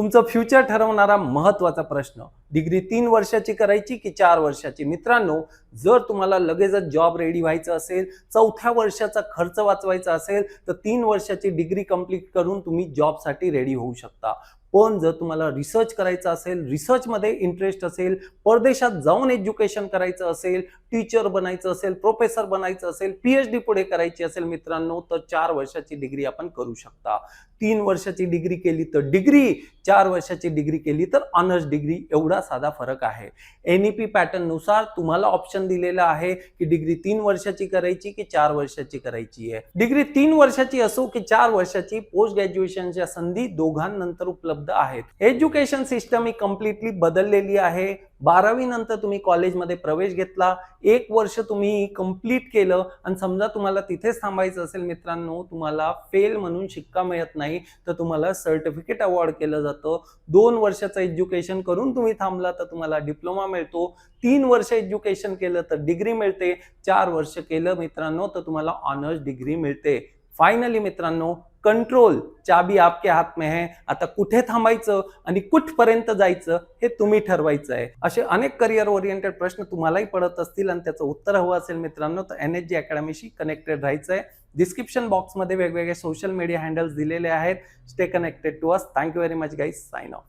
तुमचं फ्युचर ठरवणारा महत्त्वाचा प्रश्न. डिग्री तीन वर्षाची करायची की चार वर्षाची? मित्रांनो जर तुम्हाला लगेचच जॉब रेडी व्हायचं असेल चौथ्या वर्षाचा खर्च वाचवायचा असेल तर तीन वर्षाची डिग्री कंप्लीट करून तुम्ही जॉबसाठी रेडी होऊ शकता. पण जर तुम्हाला रिसर्च करायचं असेल रिसर्चमध्ये इंटरेस्ट असेल परदेशात जाऊन एज्युकेशन करायचं असेल टीचर बनायचं असेल प्रोफेसर बनायचं असेल पीएच डी पुढे करायची असेल मित्रांनो तर चार वर्षाची डिग्री आपण करू शकता. तीन वर्षाची डिग्री केली तर डिग्री चार वर्षाची डिग्री केली तर ऑनर्स डिग्री एवढा साधा फरक आहे. एन ई पी पॅटर्ननुसार तुम्हाला ऑप्शन दिलेला आहे की डिग्री तीन वर्षाची करायची की चार वर्षाची करायची आहे. डिग्री तीन वर्षाची असो की चार वर्षाची पोस्ट ग्रॅज्युएशनच्या संधी दोघांनंतर उपलब्ध आहेत. एज्युकेशन सिस्टम ही कम्प्लिटली बदललेली आहे. बारावी नंतर तुम्ही कॉलेजमध्ये प्रवेश घेतला एक वर्ष तुम्ही कंप्लीट केलं आणि समजा तुम्हाला तिथेच थांबायचं असेल मित्रांनो तुम्हाला फेल म्हणून शिक्का मिळत नाही तर तुम्हाला सर्टिफिकेट अवॉर्ड केलं जातं. दोन वर्षाचं एज्युकेशन करून तुम्ही थांबला तर तुम्हाला डिप्लोमा मिळतो. तीन वर्ष एज्युकेशन केलं तर डिग्री मिळते. चार वर्ष केलं मित्रांनो तर तुम्हाला ऑनर्स डिग्री मिळते. फायनली मित्रांनो कंट्रोल चाबी आपके हात में है. आता कुठे थांबायचं आणि कुठपर्यंत जायचं हे तुम्ही ठरवायचं आहे. असे अनेक करिअर ओरिएंटेड प्रश्न तुम्हालाही पडत असतील आणि त्याचं उत्तर हवं असेल मित्रांनो तर एन एच जी अकॅडमीशी कनेक्टेड राहायचं आहे. डिस्क्रिप्शन बॉक्समध्ये वेगवेगळे सोशल मीडिया हँडल्स दिलेले आहेत. Stay connected to us thank you very much guys sign off